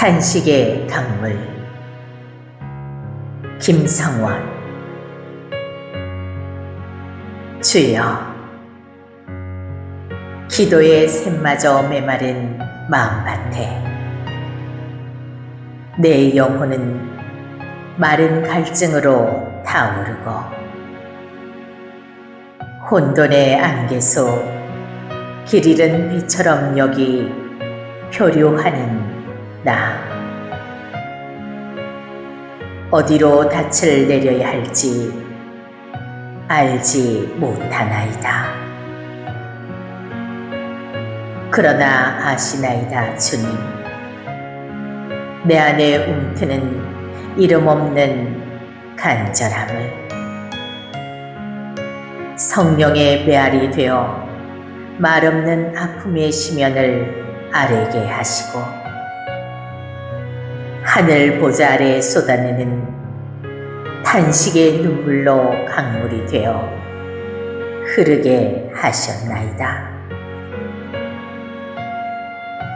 탄식의 강물 김성원 주여 기도의 샘마저 메마른 마음밭에 내 영혼은 마른 갈증으로 타오르고 혼돈의 안개소 길 잃은 비처럼 여기 표류하는 나 어디로 닻을 내려야 할지 알지 못하나이다. 그러나 아시나이다 주님 내 안에 움트는 이름 없는 간절함을 성령의 메아리 되어 말없는 아픔의 심연을 아르게 하시고 하늘 보좌 아래 쏟아내는 탄식의 눈물로 강물이 되어 흐르게 하셨나이다.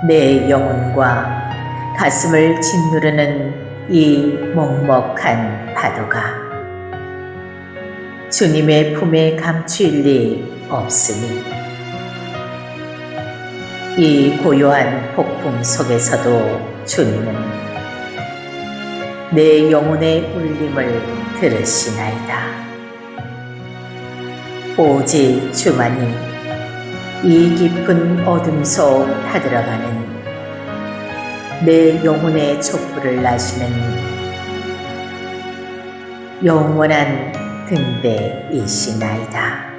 내 영혼과 가슴을 짓누르는 이 먹먹한 파도가 주님의 품에 감추일 리 없으니 이 고요한 폭풍 속에서도 주님은 내 영혼의 울림을 들으시나이다. 오직 주만이 이 깊은 어둠 속 타들어가는 내 영혼의 촛불을 나시는 영원한 등대이시나이다.